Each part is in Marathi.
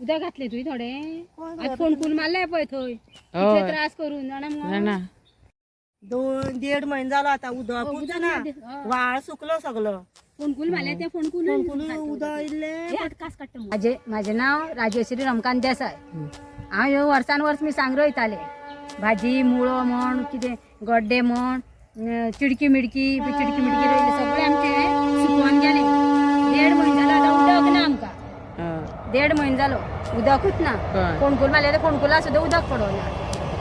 उदक घातले तुही थोडे. आज फोन करून मारलाय पळय थंय. इतले त्रास करून जाणा ना मग. ना दोन दीड महिने झालो आता उदक ना वाळ सुकलो सगळं. फोन करून मारल्या त्या फोन कोण करून कोणी उदक इल्ले कास काडटा माझे माझे नाव राजेश्री रमकांत देसाय हांव ह्यो वर्सान वर्स मी सांग रोयताले भाजी मुळो म्हण कितें गड्डे म्हण अं, चिडकी मिडकी बी चिडकी मिडकी रोयले सगळे आमचे सुकवून गेले देड म्हयने जालो आतां उदक ना आमकां हय. देड म्हयने जालो उदकूच ना. कळ्ळें. फोणकूल मारले ते फोणकुला सुद्दां उदक पडोना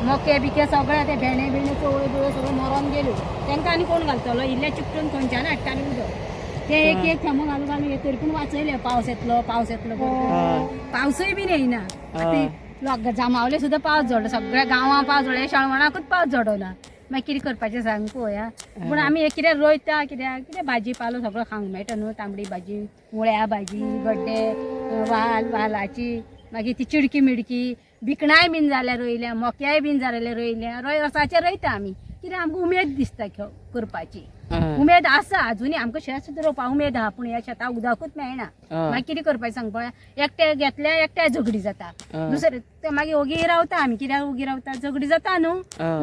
मके बिके सगळे ते भेणे बिणे चवळे बिवळे सगळे मरोन गेल्यो तांकां आनी कोण घालतलो इल्ले चिपटून खंयच्यान हाडटाले उदक. ते एक एक थेंब घालून घालून हे तरी पूण वाचयले पावस येतलो पावस येतलो करून. पावसूय बीन येयना आतां लोक जामावले सुद्दां पावस झडलो. सगळ्या गांवां पावस झडले. शाळवणाकूच पावस झडवला. मागीर कितें करपाचें सांग पळोवया पूण आमी हे कितें रोयता कित्याक कितें भाजी पालो सगळो खावंक मेळटा न्हू तांबडी भाजी मुळ्या भाजी गड्डे वाल वालाची मागीर ती चिडकी मिडकी भिकणाय बीन जाल्या रोयल्या मोक्याय बीन जालेले रोयल्या रोय वर्साचे रोयता आमी कित्याक आमकां उमेद दिसता खेळ करपाची. उमेद आसा अजुनी आमकां शेत सुद्दां रोवपाक उमेद आहा पूण ह्या शेताक उदकूच मेळना. मागीर कितें करपाचें सांग पळय एकटे घेतल्या एकट्या झगडी जाता. दुसरे ते मागीर ओगी रावता आमी कित्याक ओगी रावता झगडी जाता न्हू.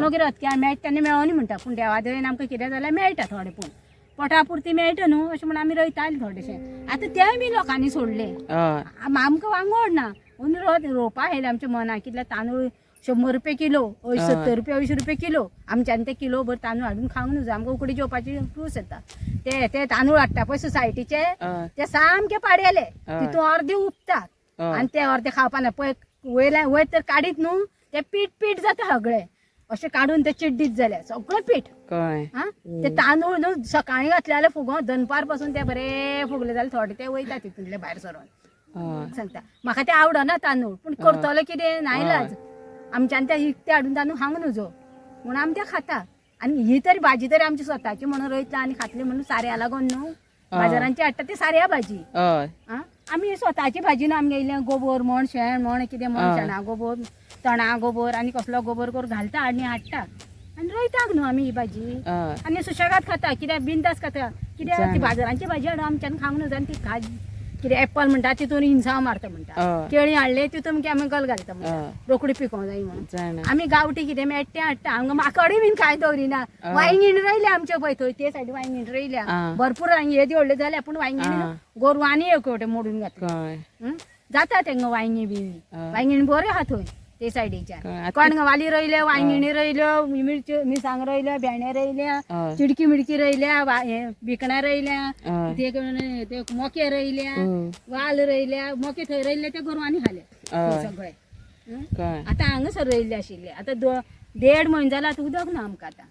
ओगी रावता मेळटा तेन्ना मेळोनी म्हणटा पूण देवा देवून आमकां कितें जाल्यार मेळटा थोडे पूण. पोटा पुरती मेळटा न्हू अशें म्हण आमी रोयताले थोडेशें आतां तेय बी लोकांनी सोडले. आमकां वांगड ना. म्हणून रोवपा येयले आमच्या मनाक कितले तांदूळ शंबर रुपये किलो. सत्तर रुपये अंयशी रुपये किलो. आमच्यान ते किलो भर तांदूळ हाडून खावंक न्हू आमकां उकडी जेवपाची रूच येता. ते ते तांदूळ हाडटा पळय सोसायटीचे. ते सामके पाडयले. तितून अर्दे उपतात हय. आनी ते अर्दे खावपा ना पळय वयल्या वयर तर काडीत न्हू ते पीठ पीठ जाता सगळे अशें काडून ते चिड्डीत जाले सगळें पीठ. कळ्ळें. हा? ते तांदूळ न्हू सकाळी घातले जाल्यार फुगो दनपारपासून ते बरे फुगले. जाल्यार थोडे ते वयता तितूंतले भायर सरोन. सांगता. म्हाका ते आवडना तांदूळ. पूण करतलो कितें नायलाज आमच्यान ते इकते हाडून तांदूळ खावंक नजो म्हणून आमी ते खाता. आनी ही तरी भाजी तरी आमची स्वताची म्हणून रोयता आनी खातली म्हणून साऱ्या लागून न्हू? बाजारांची हाडटा ती साऱ्या भाजी. हय. आमी स्वताची भाजी न्हू आमगे इल्लें गोबर म्हण शेण म्हण कितें म्हण. शेणा गोबर तणा गोबर आनी कसलो गोबर करून घालता आनी हाडटा आनी रोयताक न्हू आमी ही भाजी. आनी सुशेगाद खाता कित्याक बिंदास खाता कित्याक ती. बाजारांची भाजी हाडून आमच्यान खावंक नजो आनी ती खाज कितें एप्पल म्हणटा तितून हिंसाव मारता म्हणटा. केळी हाडले तितून कॅमिकल घालता म्हणटा. रोखडी पिकोवंक जाय म्हणून. आमी गांवठी कितें मेळटा हाडटा हांगा माकडी बीन कांय दवरिना. वांयगीण रोयल्या आमचे पळय थंय ते सायडी वांयगीण रोयल्या. भरपूर हे व्हडले जाल्या पूण वांयगीण आं. गोरवां आनी एक मोडून घातले? जाता तेंगा वांयगी हय. वांयगीण बरे आहा थंय ते सायडीच्यान कळ्ळें. आतां- कणगां वाली रोयल्या वांयगिणी रोयल्यो मिरच्यो मिरसांग रोयल्या भेंडे रोयल्या. चिडकी मिडकी रोयल्या भिकणां रोयल्या. ते मोके रोयल्या. वाल रोयल्या मोके थंय रोयले ते गोरवांनी खाले हय. सगळे. आतां हांगासर रोयल्ले आशिल्ले आतां देड म्हयने जाला आतां उदक ना आमकां आतां.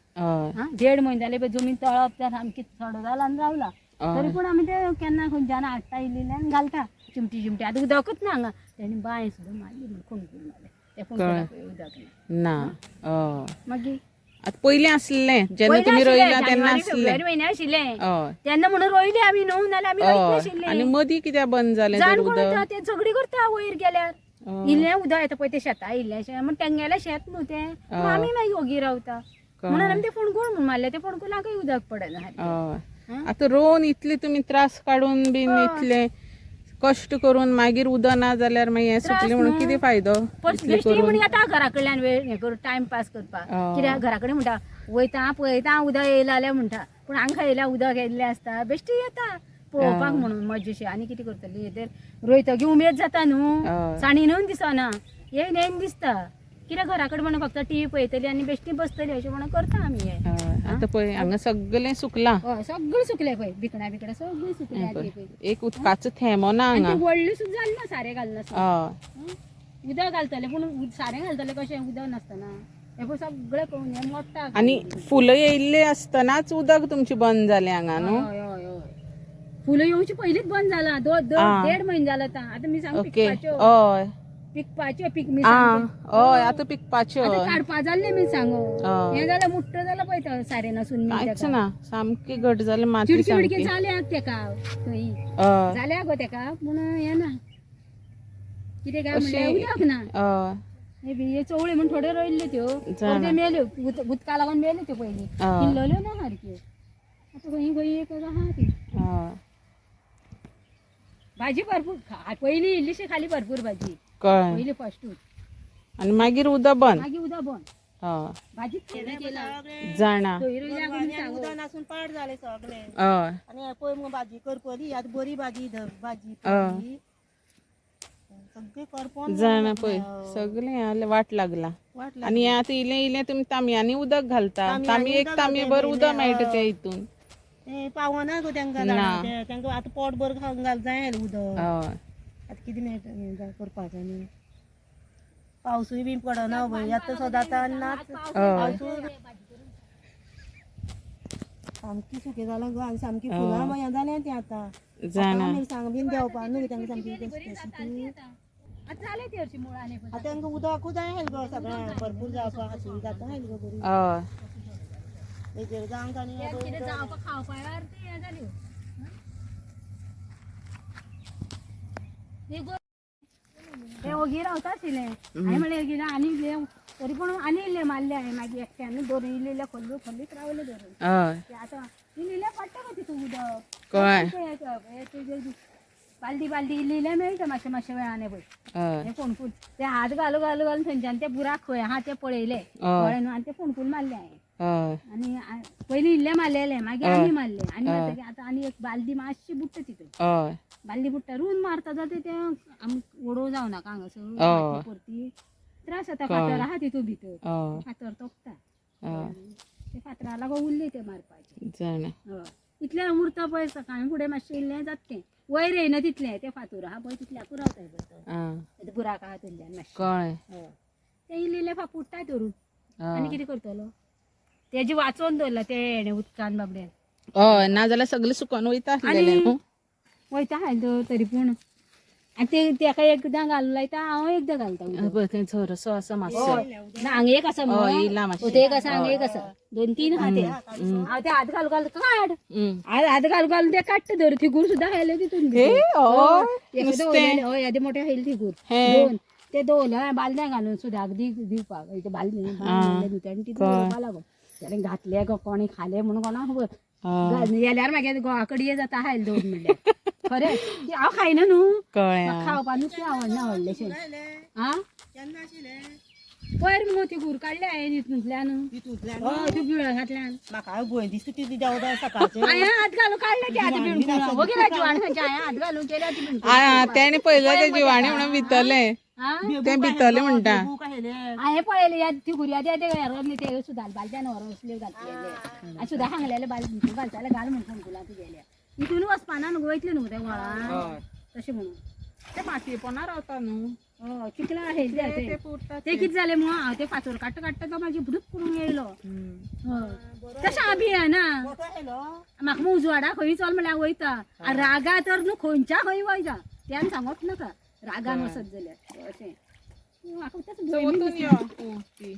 हा देड म्हयने जाले पळय जमीन तळप तर सामकी थोडो जाला आनी रावला. तरी पूण आमी ते केन्ना खंयच्यान हाडटा इल्लेले आनी घालता चिमटी चिमटी आतां उदकूच ना हांगा तेणी बांय सुद्दां मारली म्हण फोणकूल मारले ते फोणकुलाक उदक ना ना हय. मागीर आतां पयलीं आसलें जेन्ना तुमी रोयला तेन्ना आसलें फेब्रुवारी म्हयने आशिल्ले हय तेन्ना म्हणून रोयले आमी न्हू नाल्यार आमी रोयत हय नाशिल्ले आनी मदीं कित्याक बंद जालें तर जाण कोण उदक येता ते झगडी करता वयर गेल्यार. इल्लें उदक येता पळय ते शेता इल्लेशें म्हण तेंगेलें शेत न्हू तें म्हूण आमी मागीर ओगी रावता. म्हणून आमी ते फोणकूल म्हूण मारले. ते फोणकुलाकय उदक पडना हय हं? आतां रोवन इतले तुमी त्रास काडून बीन इतले कश्ट करून मागीर उदक ना जाल्यार मागीर हें सुकलें म्हणून न्हू. कितें फायदो इतलें बेश्टी करून. म्हण येता घरा कडल्यान वेळ हे करून टायम पास करपाक हय. कित्याक घरा कडेन म्हणटा वयता पळयता उदक येयला जाल्यार म्हणटा. पूण हांगा येयल्या उदक येयल्लें आसता. बेश्टी येता. पळोवपाक हय. म्हणून मजेशी. आनी कितें करतली? हे तर रोयतगी उमेद जाता न्हू? हय. साणीनूय दिसना. येयन येयन दिसता. कित्याक घरा कडेन म्हणून फक्त टी व्ही पळयतली आनी बेश्टी बसतली अशें म्हणून करता आमी हे. हय. आतां पळय हांगा सगळें सुकलां. हय सगळें सुकलें पळय भिकणा बिकणा सगळीं सुकलीं हें पळय. एक उदकाचो थेंबो ना हांगा व्हडली सुद्दां जाली ना सारें घालना हय उदक घालतले पूण सारें घालतले कशें उदक नासतना हे पळय सगळें पळोवन हें मोडटा आनी फुलां येयल्ले आसतनाच उदक तुमचें बंद जालें हांगा न्हू हय हय हय. फुलं येवची पयलींच बंद जाला दो दो आ. देड म्हयने जाला आतां. आतां मी सांग ओके. पिकपाच्यो पिकपाच्यो पीक मी आं सांगते. हय आतां पिकपाच्यो आतां हय काडपा जाल्ले मी सांगो. हय. हे जाल्यार मुट्ट जाल्यार पळय तो सारें नासून कांयच ना सामकी घट जालें माती चिडकी सामकी. बिडकी जाल्या तेका थंय हय जाल्या गो तेका पूण हे ना. कितें काय अशें- म्हणल्यार उदक ना. हय हे बी हे चवळी म्हण थोड्यो रोयल्ल्यो त्यो. जाणा. ते मेल्यो उद- उदका लागून मेल्यो त्यो पयलीं हय. किल्लल्यो ना सारक्यो आतां खंय खंय एक आहा ती. हय भाजी भरपूर खा- पयलीं इल्लीशी खाली भरपूर भाजी. कळ्ळें पहिले फर्स्ट आनी मागीर उदक बंद मागीर उदक बंद हय केलं केला जाणा. सांगो. उदक नासून पाड झाले सगळे. हय आणि हे पळय मग भाजी करपली आतां बरी भाजी धर भाजी हय. पळली. सगळे करपोन जाणा पळय सगळें आले वाट लागला. वाटला आनी हें आतां इलें इलें तुमी तांबयांनी उदक घालता. तांबयांनी तांबी एक उदक तांबी घालता भर उदक मेळटा हय. ते हितून ते पावना गो तांकां ना. झाडां ते. तांकां आतां पोट भर खावंक घाल जाय उदक. हय आतां कितें मेळटा हें जाय करपाचें न्ही पावसूय बी पडना पळय आतां सदांच पावसूय सामकी सुकें जालां गो आनी सामकी फुलां हें. जालें तें आतां. मिरसांग बीन देवपा न्हू तांकां सामकी आता तांकां उदकूच जाय आसलें गो सगळ्यां भरपूर जावपाक हातून जाता आसली गो बरी हेजेर जावंक आनी ती जाल्यो ते गो- ते ओगी रावता आशिल्लें हांवें म्हणलें ओगी आनी इल्लें तरी पूण आनी इल्लें मारलें हांवें मागीर एकट्यान दोन इल्लें इल्लें खोल्लीत रावले धरून हय. ते आतां इल्लें पडटा गो उदक. कळ्ळें बालदी बालदी इल्लें इल्लें मेळटा मातशें मातशें वेळाने पळय हे फोणकूल ते हात घालू घालू घालून थंयच्यान ते बुराक खंय आहा ते पळयले कळ्ळें न्हू आनी ते फोणकूल मारले हांवें हय आणि आ- पयलीं इल्ले मारलेले मागीर हय. आनी मारले. आनी हय. मारतकीर आतां आनी एक बालदी मातशी बुट्टा हय बालदी बुट्टा रुवन मारता जाल्यार ते आमी ओडोव जावं नाका हांगासर हय. परती. त्रास जाता. फातर आहा तितून भितर. हय फातर तोपता. हय ते फातरा लागून उरले ते मारपाचे. जाणा हय इतलें उरता पळय सकाळी. फुडें मातशें इल्लें जाता. तें वयर येयना तितलें ते फातर. आहा पळय तितल्याकूच रावताय पळय आं तो बुराक आहा थंयच्यान मातशें कळ्ळें हय. ते इल्ले इल्ले फापुडटाय धरून आनी हय कितें करतलो तेजे वाचोवन दवरला ते हेणे उदकान बाबड्यान हय नाजाल्यार सगळें सुकोन वयता आसलेलें आनी- न्हू वयता हांवें तर तरी पूण. आनी ते ताका एकदां घालून लायता हांव एकदां घालता उदक. पळय थंय झरसो आसा मातसो हय. ना हांगा एक आसा मगो. हय इला हो, मातशें ते एक आसा हांगा एक आसा दोन तीन आहा ते हांव ते हात घालू घालू काड हम्म. हात हात घालू घालून ते काडटा धर थिगूर सुद्दां खायले तितून हे हय नुस्तें. हय येदे मोठे खायले थिगूर हे. दोन. ते दवरले हांवें बालद्या घालून सुद्दां दी दिवपाक ते बालदी आनी तितून दवरपा लागून तेणें घातले गो कोणी खाले म्हणून कोणाक खबर हय येल्यार मागीर गोवा कडये जाता खायले दोन म्हणल्यार खरें हांव खायना न्हू कळ्ळें. खावपानूच आवडना व्हडलेशें आ? केन्ना आशिल्लें पयर मगो ती घूर काडले हांवें हितूंतल्यान तितूंतल्यान हय ती बिळांतल्यान म्हाका भंय दिसता ती देंवता सकाळचें. हांवें हात घालून काडले ते आतां बिणकुलां वगैरे जिवाण खंयचे हांवें हात घालून केल्या ती आं तेणे पळयलें ते जिवाणी म्हणून भितरलें हा? तें भितरलें म्हणटा हांवें पळयलें या ती घुरया ते ते हेरोन ते सुदाल बालद्यान व्हरोन असले घातलेले. आनी सुद्दां सांगलेले बाल घालता जाल्यार घाल म्हणून फोनकुलां तुगेल्या इथून वचपाना न्हू वयतले न्हू ते व्हाळान तशें म्हणून. ते मातयेपणा रावता न्हू हय चिकला आहे? ते ते. ते. पुरता ते कितें जालें मगो? ते काडटा काडटा तो म्हाजी बुडूक करून येयलो हय तशें भियेना ना? म्हाका मग उजवाडा खंय चल म्हळ्यार वयता रागा तर न्हू खंयच्या खंय वयता त्यान सांगप नाका. रागान वचत जाल्यार अशें म्हाका तसं भंय बी वतून यो तूं ती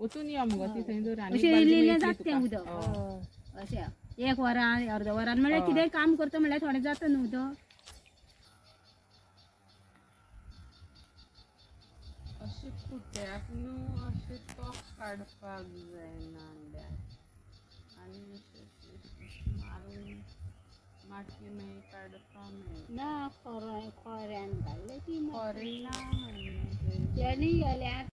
वतून यो मुगो ती थंय दवर आनी अशें बालदी इल्लें इल्लें मेळटली जाता तें तुका. उदक अशें एक वरान अर्द वरान म्हळ्यार कितेंय काम करता म्हळ्यार थोडें जाता न्हू उदक अशें कुट्याक न्हू अशें टॉप काडपाक जाय नाल्यार आनी अशें मारून माती मागीर काडपाक मेळटा ना खोऱ्यान काडलें ती खोरें ना म्हणून तेणी गेल्यार